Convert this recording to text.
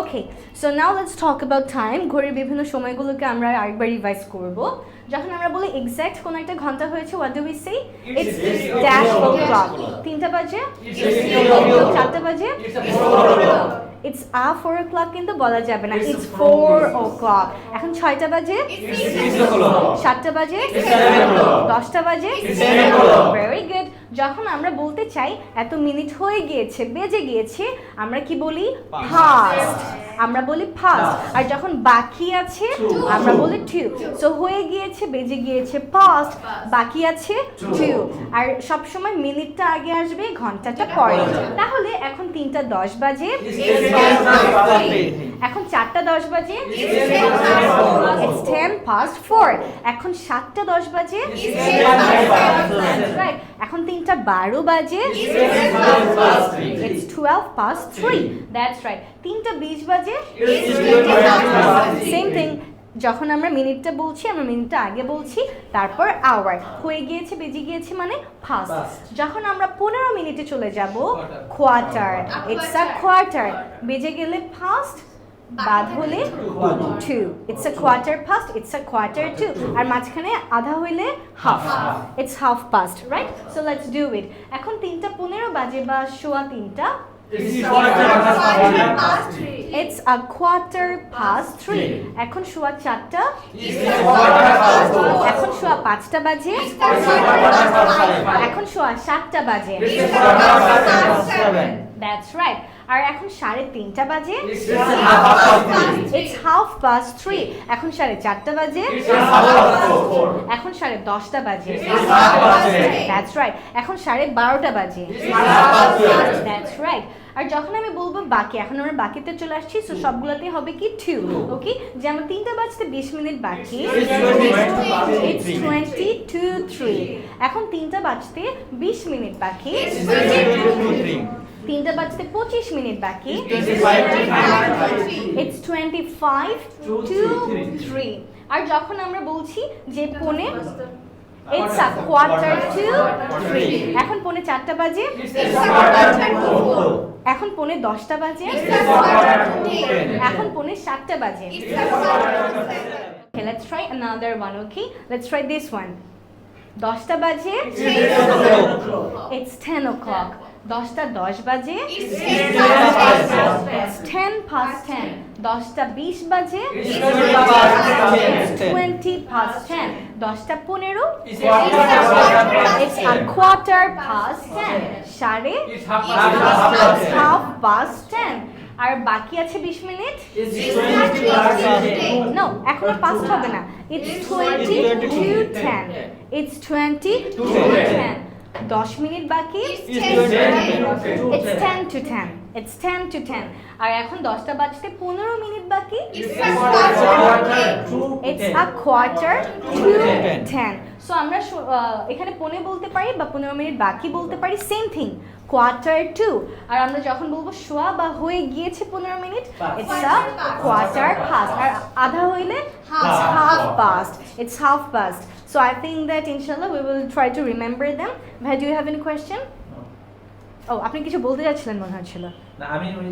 Okay so now let's talk about time ঘড়ির বিভিন্ন সময়গুলোকে আমরা আরেকবার রিভাইজ করব। যখন আমরা বলি এক্স্যাক্ট কোন একটা ঘণ্টা হয়েছে what do we say it's dash o'clock তিনটা বাজে? চারটা বাজে? It's a four o'clock কিন্তু বলা যাবে না। ইটস ফোর ও ক্লক এখন ছয়টা বাজে? সাতটা বাজে? দশটা বাজে? ভেরি গুড যখন আমরা বলতে চাই এত মিনিট হয়ে গিয়েছে বেজে গিয়েছে আমরা কি বলি? ফাস্ট আমরা বলি ফাস্ট আর যখন বাকি আছে আমরা বলি টু সো হয়ে গিয়েছে বেজে গিয়েছে ফাস্ট বাকি আছে টু আর সব সময় মিনিটটা আগে আসবে ঘন্টাটা পরে তাহলে এখন তিনটা দশ বাজে। এখন চারটা দশ বাজে। পাস্ট ফোর এখন সাতটা দশ বাজে। রাইট এখন তিনটা বারো বাজে। It's twelve past three that's right তিনটা বিশ বাজে। সেম থিং যখন আমরা মিনিটটা বলছি, আমরা মিনিটটা আগে বলছি, তারপর আওয়ার হয়ে গিয়েছে, বেজে গিয়েছে মানে ফাস্ট যখন আমরা পনেরো মিনিটে চলে যাব কোয়ার্টার ইটস আ কোয়ার্টার বেজে গেলে ফাস্ট বাদ হলে to it's a quarter past it's a quarter to আর মাঝখানে আধা হইলে half it's half past right so let's do it এখন তিনটা পনেরো বাজে বা সোয়া তিনটা। It's a quarter past three এখন সোয়া চারটা। এখন শোয়া পাঁচটা বাজে। এখন শোয়া সাতটা বাজে। দ্যাটস রাইট আর এখন সাড়ে তিনটা বাজে। ইটস হাফ পাস্ট থ্রি এখন সাড়ে চারটা বাজে। এখন সাড়ে দশটা বাজে। দ্যাটস রাইট এখন সাড়ে বারোটা বাজে। দ্যাটস রাইট আর যখন আমি বলব বাকি এখন আমরা বাকিতে চলে আসছি সো সবগুলোতে হবে কি টু ওকে যেমন তিনটা বাজতে বিশ মিনিট বাকি ইটস টোয়েন্টি টু থ্রি এখন তিনটা বাজতে বিশ মিনিট বাকি। তিনটা বাজতে পঁচিশ মিনিট বাকি। It's twenty five to three আর যখন আমরা বলছি যে পনে it's a quarter to three এখন পনে চারটা বাজে। এখন পনে দশটা বাজে। এখন পনে সাতটা বাজে। Okay, let's try another one, okay? Let's try this one. দশটা বাজে। It's 10 o'clock. দশটা দশ বাজে 10 past 10. দশটা বিশ বাজে 20 past 10. দশটা পনেরো quarter past 10. সাড়ে half past 10. আর বাকি আছে বিশ মিনিট নো এখনও পাস্ট হবে না it's twenty to ten it's twenty to ten দশ মিনিট বাকি? It's ten to ten it's ten to ten আর এখন দশটা বাজতে পনেরো মিনিট বাকি? It's a quarter to ten so আমরা এখানে পনে বলতে পারি বা পনেরো মিনিট বাকি বলতে পারি সেম থিং কোয়ার্টার টু আর আমরা যখন বলব শোয়া বা হয়ে গিয়েছে পনেরো minute it's a quarter past আর আধা হইলে half past it's half past so i think that we will try to remember them ভাই do you have any question? ও আপনি কিছু বলতে যাচ্ছিলেন মনে হচ্ছিল না আমি ওই